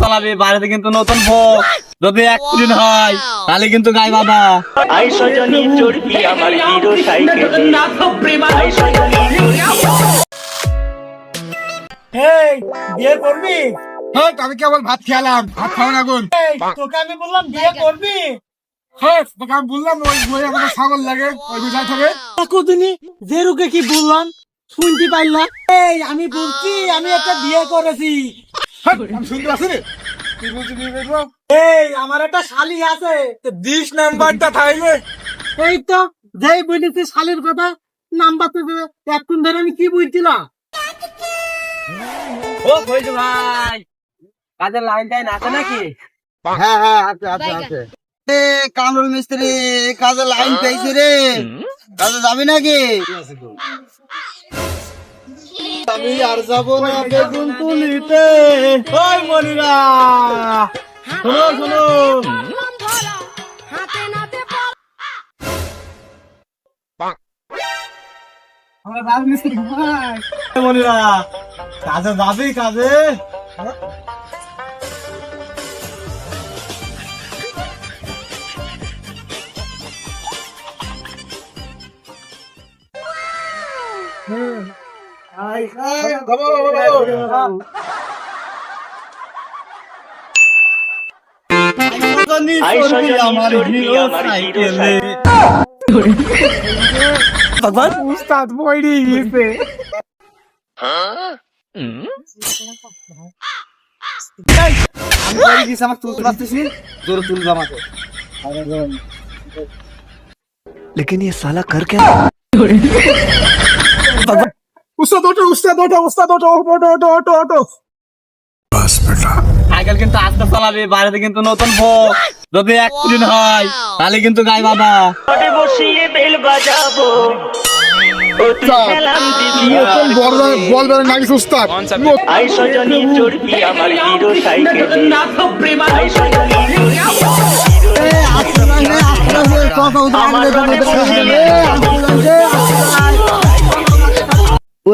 চালাবি বাড়িতে কিন্তু নতুন বউ। যদি একদিন হয় তাহলে কিন্তু গাই বাবা। আমার হিরো সাইকেলে। এই বিয়ে করবি? হ্যাঁ আমি কেবল ভাত খেলাম ভাত খাওয়া না গুন তোকে আমি বললাম বিয়ে করবি? হ্যাঁ তোকে আমি বললাম ওই আমাদের ছাগল লাগে ওই বুঝাই থাকে। কদিনই যে রুকে কি বললাম শুনতে পারলা এই আমি বলছি আমি একটা বিয়ে করেছি। এই আমার একটা শালি আছে। বিশ নাম্বারটা এই তো যেই বলেছি শালির কথা নাম্বার তো এতক্ষণ ধরে আমি কি ও ভাই কাজের লাইন টাইন আছে নাকি? হ্যাঁ হ্যাঁ আছে আছে আছে। এ কামরুল মিস্ত্রি কাজে লাইন পেয়েছি রে। কাজে যাবি নাকি? আমি আর যাব না বেগুন তুলিতে ওই মনিরা! শোনো শোনো। মনিরা কাজে যাবি কাজে? আই সজনী চড়বি আমার হিরো সাইকেলে উস্তাদ বইরি গেছে আমি বাড়ি গেছি আমাকে তুলতে পারছিস নি জোরে তুলবে আমাকে উস্তাদ ওটো উস্তাদ ওটো উস্তাদ ওটো ওটো ওটো ওটো ওটো সাইকেল কিন্তু আস্তে চালাবি বাড়িতে কিন্তু নতুন বউ। যদি একদিন হয় তাহলে কিন্তু গাই বাবা। বসিয়ে বেল বাজাবো। ও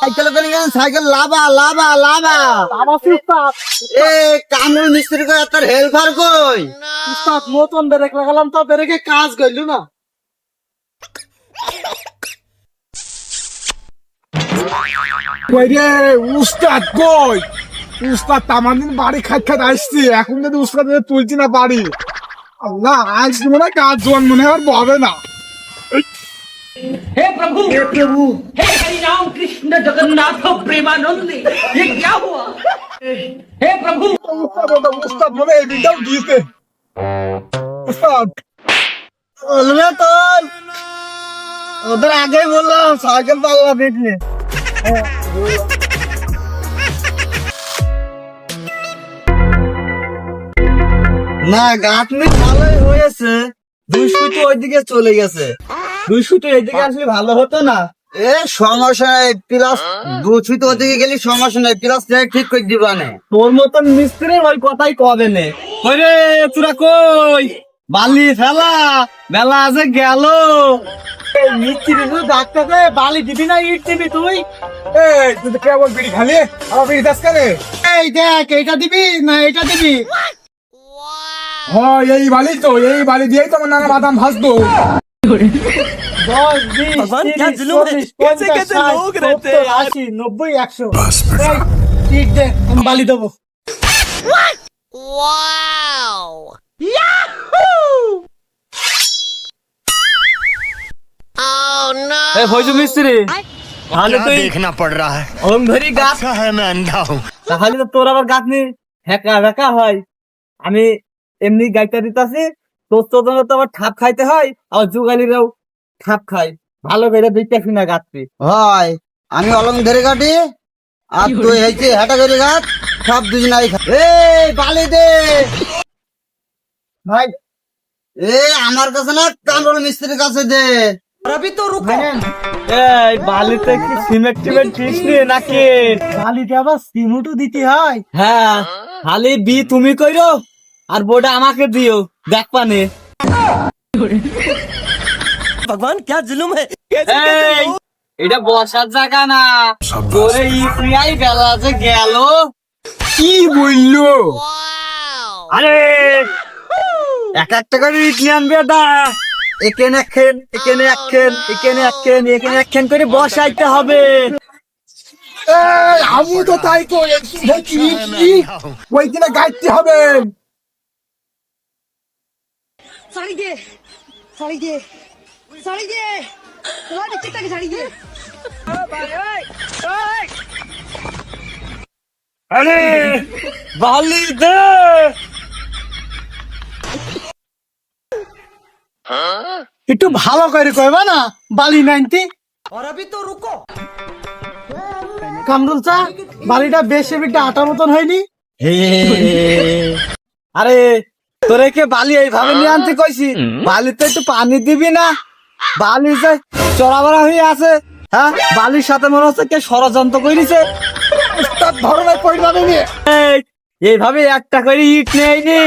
সাইকেল করে সাইকেল লাভা লাভা লাভা। আমার উস্তাদ? এ কামরুল মিস্ত্রি কই তোর হেল্পার কই? উস্তাদ নতুন ব্রেক লাগালাম তো ব্রেকে কাজ করলু না। কই রে উস্তাদ কই? উস্তাদ তামান বাড়ি খাট খাট আসছি। এখন যদি উস্তাদ তুলছি না বাড়ি আল্লাহ আজ মনে হয় কাজ জোয়ান মনে হয় আর না। हे प्रभु हे प्रभु हे हरि राम कृष्ण जगन्नाथ प्रेमानंद ये क्या हुआ हे प्रभु উস্তাদ ওটা উস্তাদ বলে এই বিটাও দিয়েছে উস্তাদ বলবে তোর ওদের আগেই বললাম সাইকেল পাল্লা দেখলে না গাঁথনি ভালোই হয়েছে দুই সুতো ওইদিকে চলে গেছে দুই সুতো এদিকে আসলে ভালো হতো না। এ সমস্যা নাই প্লাস ওদিকে গেলে সমস্যা নাই প্লাস ঠিক করে দিবানে। তোর মতন মিস্ত্রি ওই কথাই কবে নে? তোরা কই? বালি ফেলা বেলা আছে গেল। মিস্ত্রি ডাক্তার বালি দিবি না ইট দিবি তুই? এই তুই তো কেবল বিড়ি খালি আমার বিড়ি দাস কানে? এই দেখ এইটা দিবি না এটা দিবি? হ্যাঁ এই বালি তো এই বালি দিয়েই তো আমার নানা বাদাম ভাজতো দশ বিশ তিরিশ চল্লিশ পঞ্চাশ ষাট সত্তর আশি নব্বই একশো এই, ইট দে আমি বালি দেবো এ ফয়জু মিস্ত্রি তাহলে তুই देखना पड़ रहा है অলম ধরি গাছ अच्छा है मैं अंधा हूँ তাহলে তো তোর আবার গাছ নি হেকা হেকা হয় আমি এমনি গাইতে দিতাছি তোর তোর তো আবার ঠাপ খাইতে হয় আবার যুগালিরাও ঠাপ খায়। ভালো করে দুইটা গাছটি হয় আমি অলং ধরে কাটি আর তুই হয়েছে হেঁটা করে গাছ সব দুজনাই খা এই বালি দে! ভাই। এ আমার কাছে না কামরুল মিস্ত্রির কাছে দে। এই বালিতে কি সিমেন্ট টিমেন্ট দিস নাকি? বালিতে আবার সিমুটু দিতে হয়। হ্যাঁ খালি বি তুমি কইরো। আর বউটা আমাকে দিও দেখ পানে। ভগবান কে জুলুম এটা বসার জায়গা না। তোরে ইপিআই বেলা গেল। কি বলল? আরে এক একটা করে ইডলি আনবে দা। এখানে একখান এখানে একখান এখানে একখান এখানে একখান করে বসাইতে হবে। আমি তো তাই করে। হ্যাঁ, হ্যাঁ, হ্যাঁ। ওই কিনা গাইতে হবে। শাড়ি দে শাড়ি দে শাড়ি দে তোমার ঠিকঠাক শাড়ি দে আরে বালি দে। একটু ভালো করে কইবা না বালি নাইনটি। কামরুল চা বালিটা বেশি বিটা আটার মতন হয়নি। আরে তোরে কে বালি এইভাবে নিয়ে আনতে কইছি? বালিতে একটু পানি দিবি না? বালি যে চড়াবড়া হয়ে আছে হ্যাঁ? বালির সাথে মনে হচ্ছে কে ষড়যন্ত্র করেছে তার ধরনের পরিণাম নিয়ে। এইভাবে একটা করে ইট নেয়নি।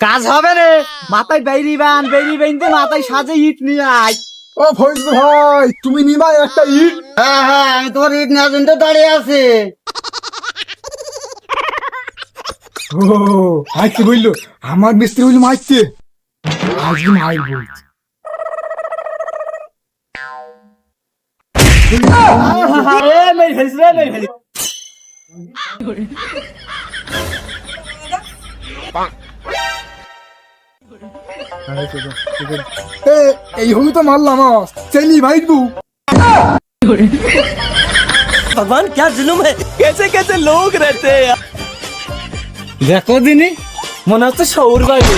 কাজ হবে রে মাথায় বেরি বান বেরি বানতে মাথায় সাজে ইট নিয়ে আয়। ও ফৈজ ভাই তুমি নিবা একটা ইট? হ্যাঁ হ্যাঁ আমি তোমার ইট নেওয়ার জন্য দাঁড়িয়ে আছি। ও আজকে বললো আমার মিস্ত্রি বললো মারতে আজকে মাইর বলছে আরে মেরে ফেলিস রে মেরে ফেলিস এ, এই হলু তো মারলাম চেলি ভাইবু भगवान क्या जुलुम है कैसे कैसे लोग रहते हैं यार দেখো দিনি মনে হচ্ছে সৌর বাড়ি।